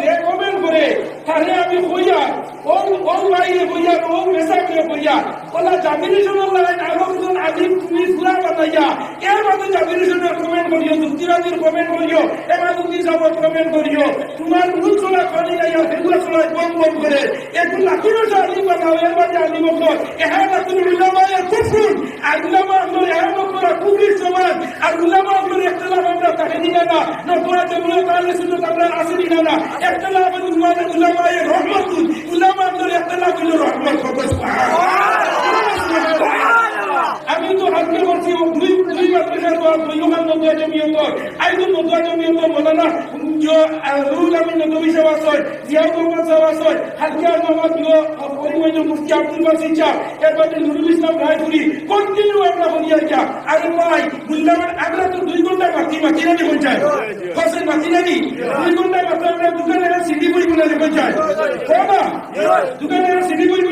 যে করে আমি আলোকজন আলিম তুমি সুরা বানাইয়া, এর মাঝে জামিনেশনের কমেন্ট করিও যুক্তিবাদীর কমেন্ট করিও এবার তুমি যাব কমেন্ট করিও তোমার ভুল চলা খানি গাইয়া সেগুলো চলা কম কম করে একটু লাখিনো আলিম বানাও এর মাঝে আলিম অক্ষর এহা না উলামায় কুফরুন আর উলামা অক্ষর এহা অক্ষর কুফরির সমান আর উলামা একটা লাভ আমরা তাকে দিলে না নতুন যেগুলো তাহলে শুধু আমরা আসেনি না উলামা, উলামায় রহমতুল উলামা অক্ষর একটা লাভ রহমত আজকের বলছি দুই দুই মাদ্রাসার দল দুই মান মন্দুয়া জমিয়ত আইদুল মন্দুয়া জমিয়ত মৌলানা রুহুল আমিন নদী সাহেব আসয় জিয়াউর রহমান সাহেব আসয় হালকিয়া মোহাম্মদ গো পরিমাণ মুফতি আব্দুল বাসির সাহেব এরপরে নুরুল ইসলাম রায়পুরি কন্টিনিউ আমরা বলিয়া চা। আরে ভাই বুল্লামান আমরা তো দুই ঘণ্টা বাকি বাকি না দেখুন চাই ফসল বাকি না দুই ঘণ্টা বাকি আমরা দোকানে সিটি পরিমাণে দেখুন চাই দোকানে সিডি পরিমাণে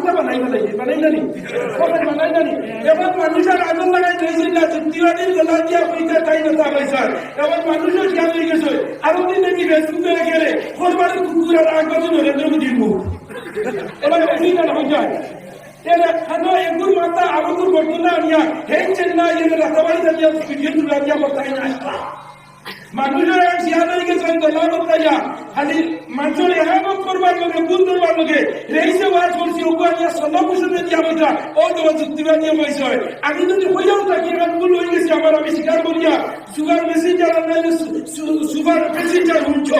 মাথা বানাই বানাই বানাই জানি কখন বানাই জানি এখন মানুষের আগুন লাগাই দিয়েছে, না যুক্তিবাদীর গলা দিয়া হইতে তাই না তা পয়সা এখন মানুষের খেয়াল আরও দিন দেখি ফেসবুকে গেলে কোরবানি কুকুর আর নরেন্দ্র মোদীর মুখ। এবার ভুল করবার লোকে রেইসে ওয়াজ করছি ওগো আনিয়া সল্লা মুসুদে দিয়া বইটা ও তোমার যুক্তিবাদী হয়েছে আমি যদি হইয়াও থাকি এবার ভুল হয়ে গেছি আমার আমি স্বীকার করিয়া সুগার মেসেঞ্জার আনাইলে সুগার মেসেঞ্জার হুঁচ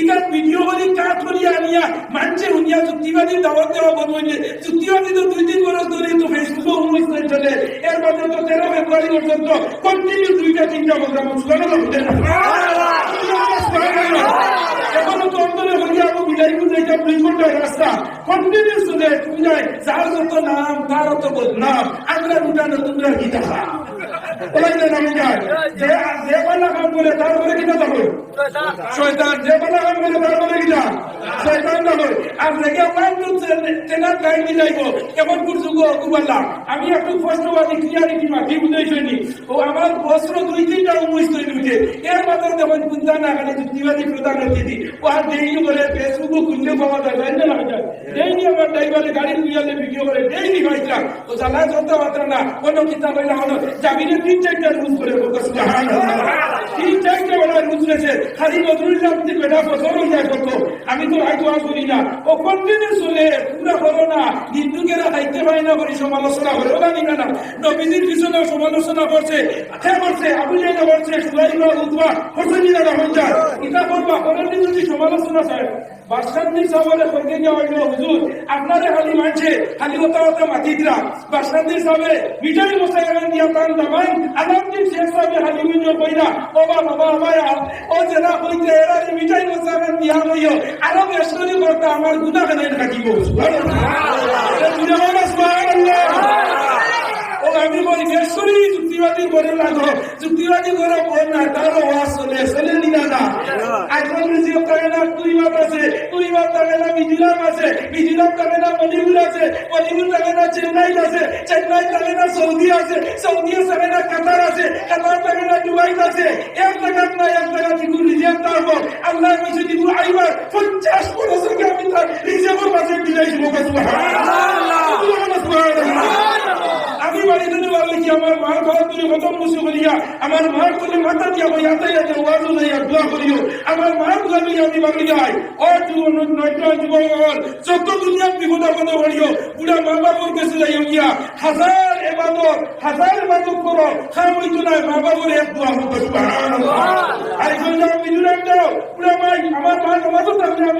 ইতার ভিডিও করি কাজ করিয়া আনিয়া মানছে হুনিয়া যুক্তিবাদী দাওয়াত দেওয়া বন্ধ হইলে যুক্তিবাদী তো দুই তিন বছর ধরে তো ফেসবুকে উনিশ চলে এর মধ্যে তো তেরো ফেব্রুয়ারি পর্যন্ত কন্টিনিউ দুইটা, তিনটা প্রোগ্রাম সুগার এখনও তো অন্তরে হইয়া বিলাই বুঝাইটা দুই ঘণ্টার রাস্তা কন্টিনিউ শুনে বুঝায় যার যত নাম তার অত বদনাম আমরা উঠানো তোমরা যাবে আর তেনার টাইম যাইব। কেমন করছ গো কুবাল্লা আমি একটু স্পষ্টবাদী ক্লিয়ারিটি মাটি বুঝাইছি ও আমার বস্ত্র দুই তিনটা উনিশ তৈরি উঠে এর মাত্র যখন কুন্তা না খালি যুক্তিবাদী প্রধান অতিথি। ও আর করে ফেসবুক খুললে পাওয়া যায় তাই না না যায় ডেইলি করে ডেইলি ভাইটা ও জ্বালা চলতে পারতাম না। কোনো কিতাব হইলে হলো, জামিনে তিন চারটা রুজ করে তিন চারটা ওরা রুজ রয়েছে খালি নজরুল ইসলাম থেকে বেটা বছর করতো আমি তো হয়তো আর না। ও কন্টিনিউ চলে? পুরা করো না। হিন্দুকেরা দায়িত্ব পায় না করি সমালোচনা করে ওরা নিবে না। নবীজির পিছনে সমালোচনা করছে কে করছে আবু জাইনা করছে সুলাইমা উতবা হোসেনিরা রহমান যায় ইটা করবা করেন যদি সমালোচনা চায় বাসকান্দির সাহেবের কইতে গিয়ে হইল হুজুর। আপনারে খালি মানছে খালি ওটা ওটা মাতি দিলা বাসকান্দির সাহেবে মশাই এখন দিয়া প্রাণ দাবান আলামদিন শেখ সাহেবে খালি মিন্য কইরা ও বা বাবা আমার ও জেলা কইতে এরা মশাই এখন দিয়া হইও আরও বেসরি করতে আমার গুণা কেন থাকিব ও আমি বলি বেসরি যুক্তিবাদী করে লাগো যুক্তিবাদী করে বল না তারও ওয়াজ চলে চলে নিনা না এখন রিজিও করে না তুই বাপ আছে তুই বাপ থাকে না মিজিলাম আছে মিজিলাম থাকে না মণিপুর আছে, মণিপুর থাকে না চেন্নাই আছে, চেন্নাই থাকে না সৌদি আছে, সৌদি থাকে না কাতার আছে, কাতার থাকে না দুবাই আছে। এক জায়গা না, এক জায়গা থেকে রিজিয়াম তারপর আল্লাহ কইছে দিব, আইবার পঞ্চাশ বছর আমি তার রিজিয়ামের মাঝে দিলাইছি মোকা আমি বাড়িতে বলে কি আমার মার ঘর তুলে প্রথম মুসু করিয়া আমার মার তুলে মাথা দিয়া আতে আতে ওয়াজ লইয়া দোয়া করিও। আমার মার তুলে আমি বাড়ি যাই ও যুবন নয়টা যুবক যত দুনিয়া পুরা মা বাবার কাছে যাইও গিয়া, হাজার এবাদত হাজার এবাদত করো। খাম হইতো না মা বাবার এক দোয়া হতো সুবহানাল্লাহ। আর যাও বিজুরাম দাও পুরা মাই, আমার মা আমি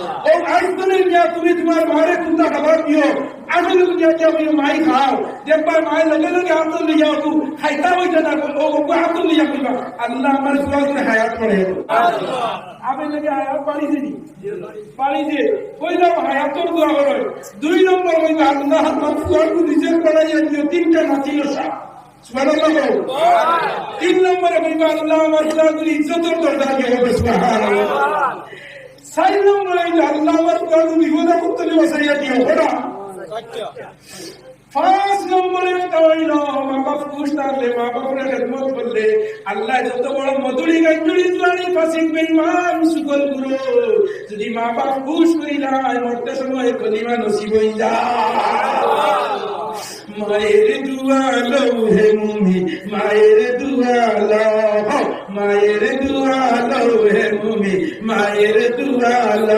আইসনের নিয়া তুমি তোমার মায়ের কুন্দা খাবার দিও। আসলে দুনিয়া কে আমি মাই খাও দেখবার মায়ের লগে লগে হাত তুলে যাও তু, খাইতা হইতে না ও ও হাত তুলে যা কইবা আল্লাহ হায়াত করে। আমি হায়াত পারি দিনি পারি দে কইলাম হায়াতর দোয়া দুই নম্বর কইবা আল্লাহ আমার সুরা কো রিজেক্ট দিও তিনটা নাচিল সা তিন নম্বরে কইবা আল্লাহ আমার চার নম্বরে আল্লাহ কো বিপদে করতে বসাইয়া দিও ওরা পাঁচ নম্বরে হইল মা বাপ থাকলে মা বাপরে খেদমত করলে আল্লাহ যত বড় মধুরি গঞ্জুরি জুয়ারি ফাসিক বেঈমান সুকল গুরু যদি মা বাপ খুশ করিলা মরতে সময় কলিমা নসিব হই মায়ের দুয়াল হে মুমি মায়ের দুয়াল মায়ের দুয়াল হে মুমি মায়ের দুয়াল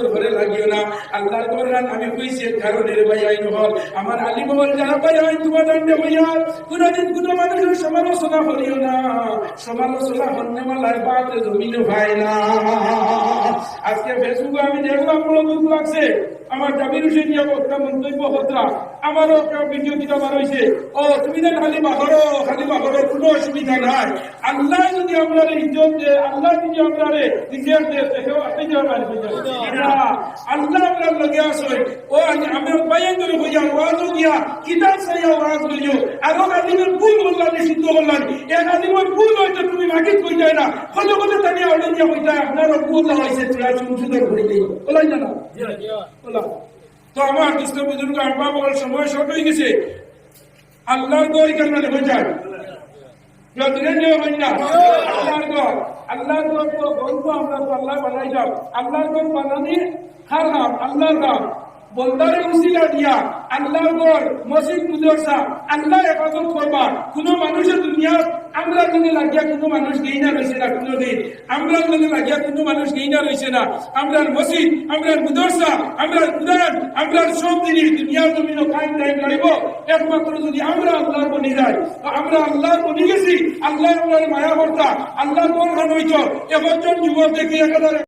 মানুষের ঘরে লাগিও না। আল্লাহর কোরআন আমি কইছি কারণে ভাই আইন হল। আমার আলী বাবার যারা পাই আইন তোমার দণ্ডে হইয়া কোনদিন কোনো মানুষের সমালোচনা করিও না। সমালোচনা হন্যে মালার বাদ জমিন ভাই না। আজকে ফেসবুকে আমি দেখলাম বড় দুঃখ লাগছে। আমার জাবির হোসেন ইয়া একটা মন্তব্য হতরা আমারও একটা ভিডিও দিতে বার হয়েছে ও তুমি না খালি বাহরো খালি বাহরো কোনো অসুবিধা নাই। আল্লাহ যদি আমরা ইজ্জত দে আল্লাহ যদি আমরা যে আমার আল্লাহ আমরা লগে আসে ও আমি বাইন করে হইয়া ওয়াজ গিয়া কিতাব সাইয়া ওয়াজ করিও আরও কাদিমের ভুল বললাম সিদ্ধ বললাম এ কাদিমের ভুল হইতে তুমি মাকিত কই যায় না। হলে বলে তাকে অর্ডে দিয়া হইতা আপনারও ভুল হইছে তুই সুন্দর করে দিই বলাই না না বলা তো আমার দুস্থ বুজুর্গ আব্বা সময় শর্ট হয়ে গেছে। আল্লাহর গড় কেন হয়ে যায়। যতদিন যে হই না, আল্লাহর গড় আল্লাহর গড় তো গল্প আমরা তো আল্লাহ বানাই যাও। আল্লাহর গড় বানানি নাম বন্দারে উসিলা দিয়া আল্লাহর গড় মসজিদ মুদরসা আল্লাহ হেফাজত করবা কোন মানুষের দুনিয়া আমরা যদি লাগিয়া কোনো মানুষ গেই না রয়েছে না কোনোদিন আমরা যদি লাগিয়া কোনো মানুষ গেই না রয়েছে না। আমরা মসজিদ আমরা মুদরসা আমরা কুরআন আমরা সব জিনিস দুনিয়ার জমিন কায়েম টাইম রাখব একমাত্র যদি আমরা আল্লাহর বনি যাই আমরা আল্লাহর বনি গেছি, আল্লাহ আমরা মায়া কর্তা আল্লাহ কোন হইতো একজন যুবক দেখি একেবারে